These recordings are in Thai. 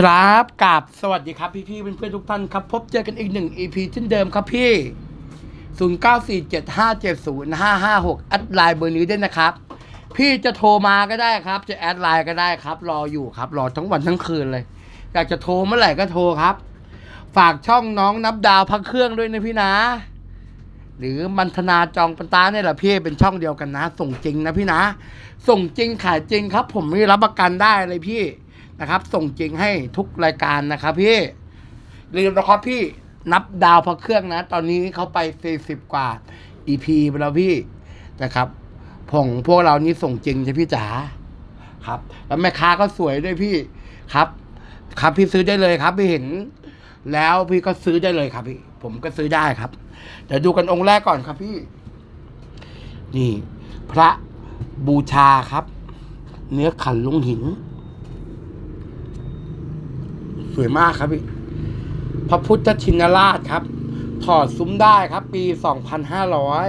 ครับกับสวัสดีครับพี่พี่ๆเพื่อนทุกท่านครับ พบเจอกันอีกหนึ่ง EP เช่นเดิมครับพี่ 0947570556แอดไลน์เบอร์นี้ด้วยนะครับ พี่จะโทรมาก็ได้ครับ จะแอดไลน์ก็ได้ครับ รออยู่ครับ รอทั้งวันทั้งคืนเลย อยากจะโทรเมื่อไหร่ก็โทรครับ ฝากช่องน้องนับดาวพักเครื่องด้วยนะพี่นะ หรือมันธนาจองปันตาเนี่ยแหละพี่เป็นช่องเดียวกันนะ ส่งจริงนะพี่นะ ส่งจริงขายจริงครับ ผมไม่รับประกันได้เลยพี่ นะครับ ส่งจริงให้ทุกรายการนะครับพี่ลืมนะครับพี่นับดาวพระเครื่องนะ ตอนนี้เขาไป 40 กว่า EP ไปแล้วพี่นะครับผงพวกเรานี่ส่งจริงใช่พี่จ๋าครับ แล้วแม่ค้าก็สวยด้วยพี่ครับ ครับพี่ซื้อได้เลยครับพี่เห็น แล้วพี่ก็ซื้อได้เลยครับพี่ ผมก็ซื้อได้ครับเดี๋ยวดูกันองค์แรกก่อนครับพี่ นี่ พระบูชาครับ เนื้อขันลุงหิน สวยมากครับพี่พระพุทธชินราชครับ ถอดซุ้มได้ครับ ปีสองพันห้าร้อย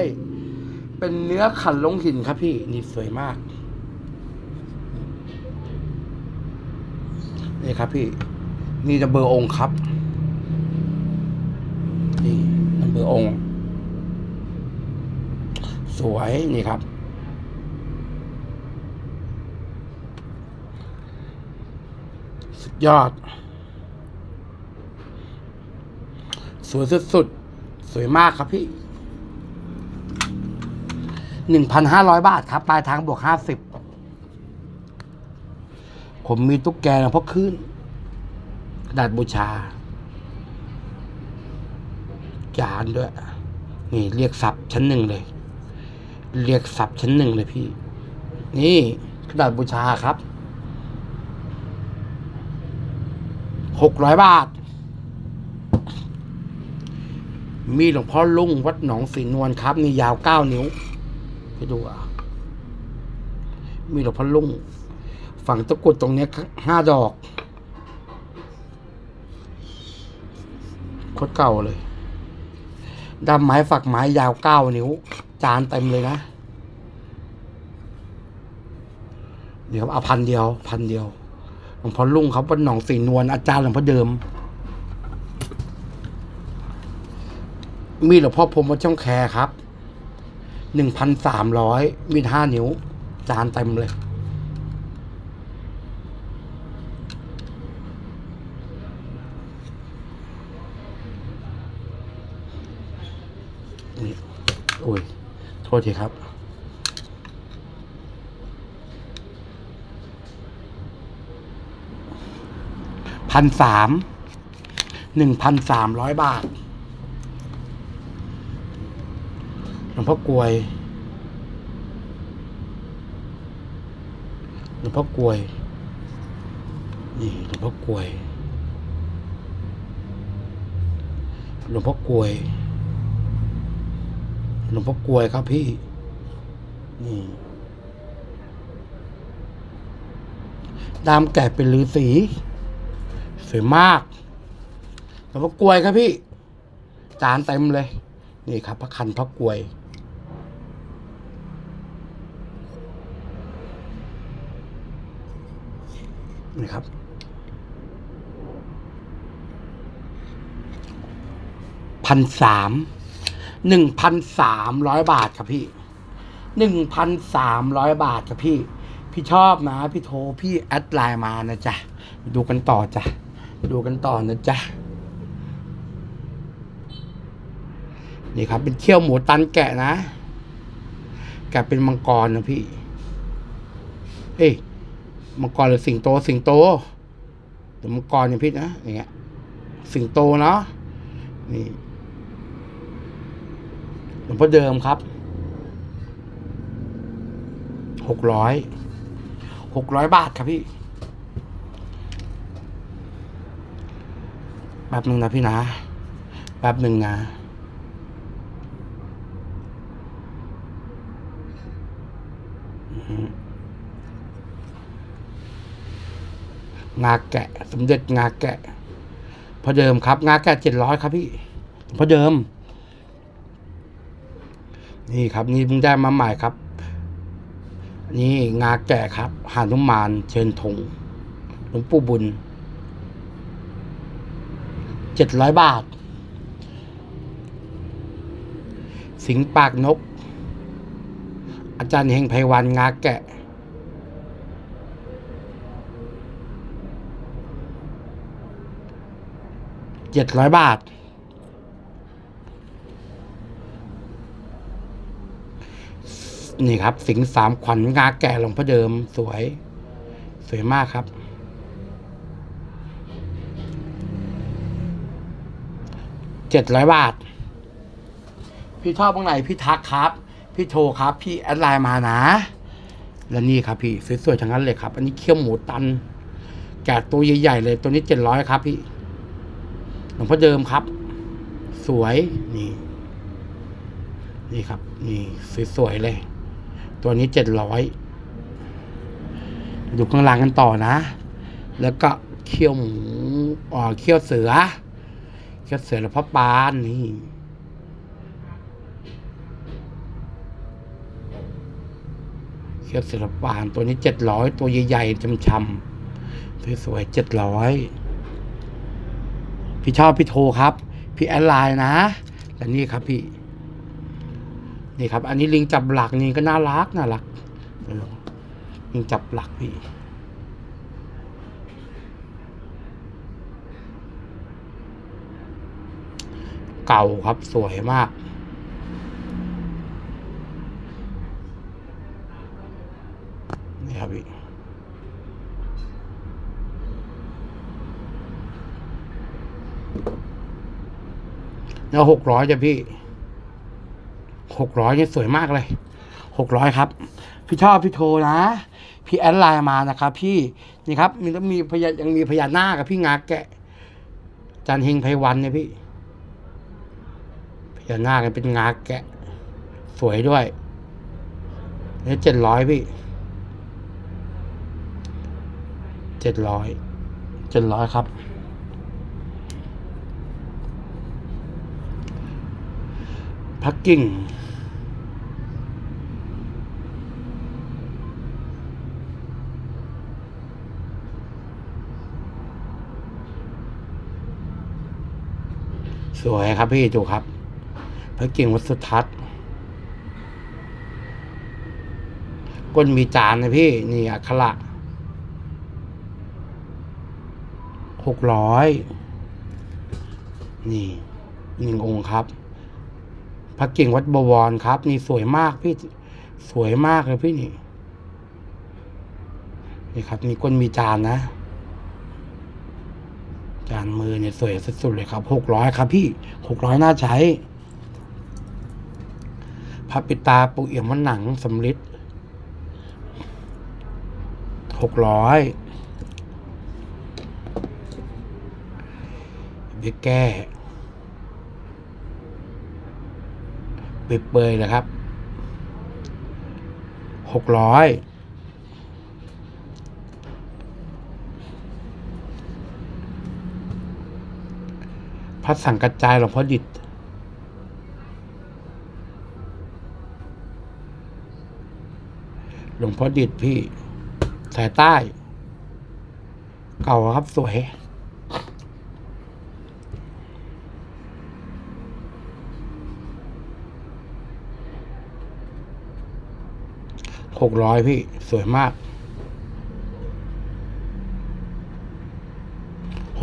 เป็นเนื้อขันลงหินครับพี่ นี่สวยมากนี่ครับพี่ นี่จะเบอร์องค์ครับ นี่นัเบอร์องค์ สวยนี่ครับสุดยอด สวยสุดๆ สวยมากครับพี่หนึ่งพันห้าร้อยบาทครับ ปลายทางบวกห้าสิบผมมีตุ๊กแกหลวงพ่อขึ้นกระดาษบูชา จานด้วย นี่เรียกศัพท์ชั้นหนึ่งเลย เรียกศัพท์ชั้นหนึ่งเลยพี่ นี่กระดาษบูชาครับหกร้อยบาท มีหลวงพ่อลุงวัดหนองสีนวลครับ นี่ยาวเก้านิ้วไปดูอะ มีหลวงพ่อลุงฝั่งตะกุดตรงเนี้ยห้าดอกโคตรเก่าเลยดำไม้ฝักไม้ยาวเก้านิ้ว จานเต็มเลยนะ เดี๋ยวเอาพันเดียว พันเดียวหลวงพ่อลุงครับวัดหนองสีนวลอาจารย์หลวงพ่อเดิม มีหลวงพ่อพรมวัดช่องแคครับหนึ่งพันสามร้อยมีห้านิ้ว จานเต็มเลย นี่ โอ้ย โทษทีครับพันสามหนึ่งพันสามร้อยบาท หลว งพ่อกลวย หลวงพ่อกลวย นี่หลวงพ่อกลวย หลวงพ่อกลวย หลวงพ่อกลวยครับพี่ นี่ดามแกะเป็นฤาษีสวยมากหลวงพ่อกลวยครับพี่จานเต็มเลย นี่ครับพระคันพระกลวย นี่ครับ พันสามหนึ่งพันสามร้อยบาทครับพี่หนึ่งพันสามร้อยบาทครับพี่ พี่ชอบนะพี่โทรพี่แอดไลน์มานะจ๊ะ ดูกันต่อจ้ะ ดูกันต่อนะจ๊ะนี่ครับ เป็นเขี้ยวหมูตันแกะนะ แกะเป็นมังกรนะพี่เฮ้ย มังกรหรือสิงโตสิงโตหรือมังกรเนี่ยพี่นะอย่างเงี้ย สิงโตเนาะนี่หลวงพ่อเดิมครับหกร้อยหกร้อยบาทครับพี่แป๊บหนึ่งนะพี่นะแป๊บหนึ่งนะ งาแกะ สมเด็จงาแกะพอเดิมครับ งาแกะเจ็ดร้อยครับพี่พอเดิม นี่ครับ นี่เพิ่งได้มาใหม่ครับ นี่งาแกะครับหานุมานเชิญธงหลวงปู่บุญเจ็ดร้อยบาท สิงปากนก อาจารย์เฮงไพวันงาแกะ เจ็ดร้อยบาท นี่ครับ สิงสามขวัญงาแกะหลวงพ่อเดิมสวย สวยมากครับ เจ็ดร้อยบาท พี่ชอบตรงไหนพี่ทักครับ พี่โทรครับ พี่แอดไลน์มานะ และนี่ครับพี่สวยๆทั้งนั้นเลยครับ อันนี้เคี่ยวหมูตันแกะตัวใหญ่ๆเลยตัวนี้เจ็ดร้อยครับพี่ ลวงพ่อเดิมครับ สวยนี่ นี่ครับ นี่สวยๆเลย ตัวนี้เจ็ดร้อยดูข้างล่างกันต่อนะ แล้วก็เคี่ยวหมูอ่าเคี่ยวเสือเคี่ยวเสือแล้วพ่อปานนี่เคี่ยวเสือแล้วปานตัวนี้เจ็ดร้อยตัวใหญ่ๆช้ำๆสวยๆเจ็ดร้อย พี่ชอบพี่โทรครับ พี่แอดไลน์นะและนี่ครับพี่ นี่ครับ อันนี้ลิงจับหลักนี่ก็น่ารักน่ารักลิงจับหลักพี่เก่าครับสวยมาก นี่ครับพี่ แล้วหกร้อยจ้ะพี่หกร้อยเนี่ยสวยมากเลยหกร้อยครับ พี่ชอบพี่โทนะ พี่แอดไลน์มานะครับ พี่นี่ครับมีแล้วมีพยายังมีพญานากับพี่งาแกะ จันเฮงไพวันเนี่ยพี่พญานาคเนี่ยเป็นงาแกะ สวยด้วยแล้วเจ็ดร้อยพี่เจ็ดร้อยเจ็ดร้อยครับ พักกิ่งสวยครับพี่จูครับพักกิ่งวัดสุทัศน์ก้นมีจานนะพี่ นี่อักขระหกร้อยนี่หนึ่งองค์ครับ พระกิ่งวัดบวรครับ นี่สวยมากพี่สวยมากเลยพี่นี่ นี่ครับมีก้นมีจานนะ จานมือเนี่ยสวยสุดๆเลยครับหกร้อยครับ พี่หกร้อยน่าใช้พระปิตาปูเอี่ยมมันหนังสำลิดหกร้อยเบี้ยแก้ ปรยๆเลยครับหกร้อยพระสังกัจจายหลวงพ่อดิษหลวงพ่อดิษพี่ สายใต้ เก่าครับ สวย หกร้อยพี่สวยมาก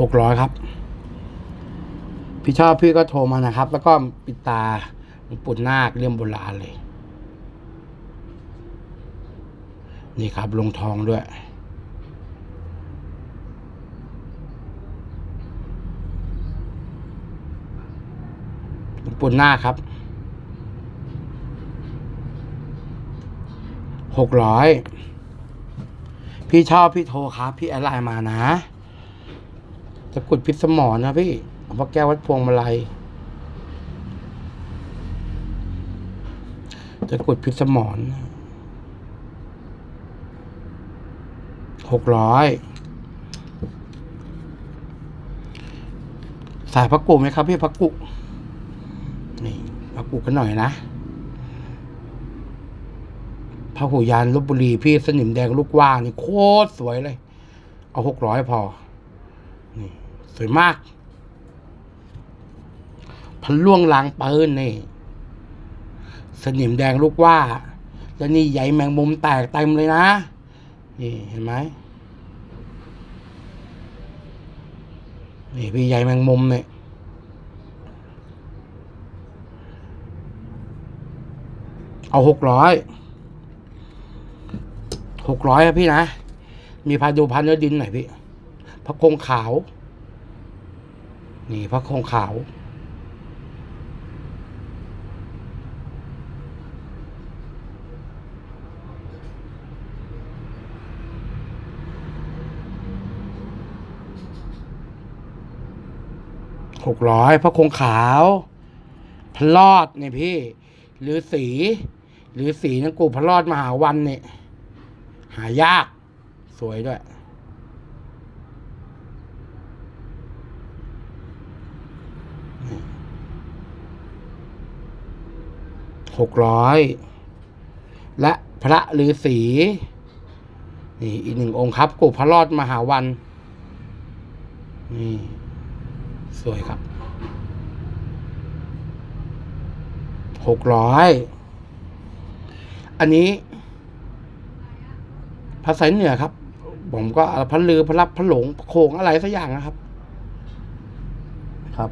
หกร้อยครับ พี่ชอบพี่ก็โทรมานะครับ แล้วก็ปิดตาปู่นาคเรื่องโบราณเลย นี่ครับลงทองด้วยปู่นาคครับ หกร้อยพี่ชอบพี่โทรครับพี่แอดไลน์มานะจะกุดพิษสมอนะพี่หลวงพ่อแก้ววัดพวงมาลัยจะกุดพิษสมอนหกร้อยสายพักกุไหมครับพี่พักกุนี่พักกุกันหน่อยนะ พระหูยานลบบุรีพี่สนิมแดงลูกว่านี่โคตรสวยเลย เอาหกร้อยพอ นี่สวยมากพันล่วงลางปืนนี่ สนิมแดงลูกว่า แล้วนี่ใยแมงมุมแตกเต็มเลยนะ นี่เห็นไหมนี่พี่ใยแมงมุมเนี่ยเอาหกร้อย หกร้อยอะพี่นะ มีพาดูพันเนื้อดินหน่อยพี่ พระคงขาว นี่พระคงขาว หกร้อยพระคงขาว พลอดเนี่ยพี่ หรือสี หรือสีนังกูพลอดมหาวันเนี่ย หายาก สวยด้วย หกร้อย และพระฤาษีนี่อีกหนึ่งองค์ครับกูพระรอดมหาวัน นี่ สวยครับ หกร้อย อันนี้ ภาษาเหนือครับ ผมก็พระลือพระรับพระหลงพระโขงอะไรสักอย่างนะครับ ครับ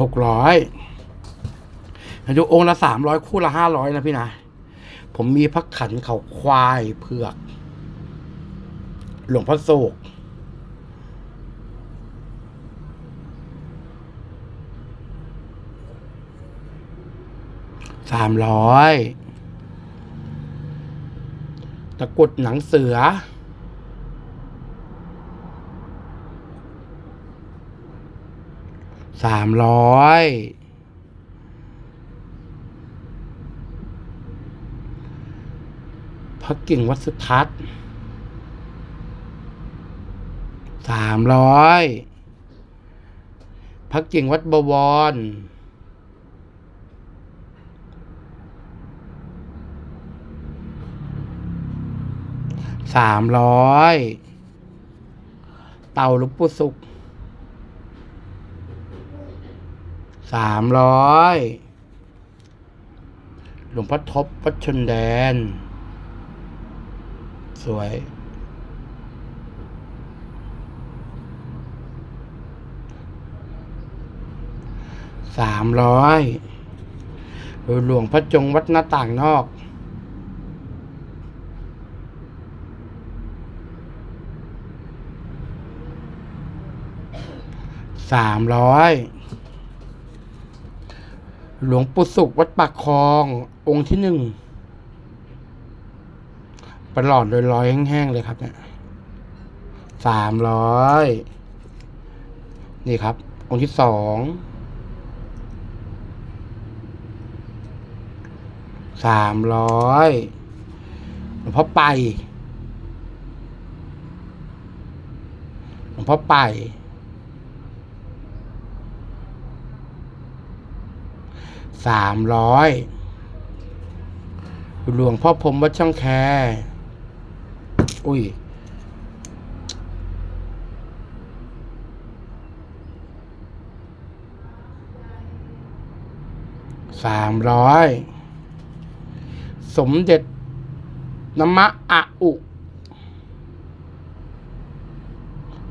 หกร้อยดูองค์ละสามร้อยคู่ละห้าร้อยนะพี่นะผมมีพระขันเขาควายเผือก หลวงพ่อโศก สามร้อยตะกรุดหนังเสือ สามร้อยพระกิ่งวัดสุทัศน์สามร้อยพระกิ่งวัดบวร สามร้อยเต่าลุงปู่สุกสามร้อยหลวงพ่อทบวัดชนแดน สวยสามร้อยหลวงพระจงวัดหน้าต่างนอก สามร้อยหลวงปู่สุกวัดปากคลอง องค์ที่หนึ่งประหลอดโดยร้อยแห้งๆเลยครับเนี่ยสามร้อยนี่ครับ องค์ที่สองสามร้อยหลวงพ่อไปหลวงพ่อไป สามร้อยหลวงพ่อพรมวัดช่องแค อุ้ยสามร้อยสมเด็จนมะอะอุ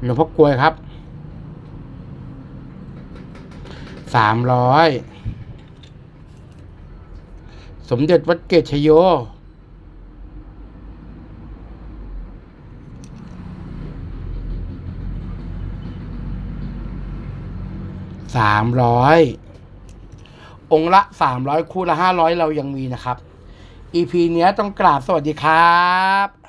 หลวงพ่อกลวยครับสามร้อย มเด็จวัดเกตชโย สามร้อย องละสามร้อยคู่ละห้าร้อยเรายังมีนะครับ EP เนี้ยต้องกราบสวัสดีครับ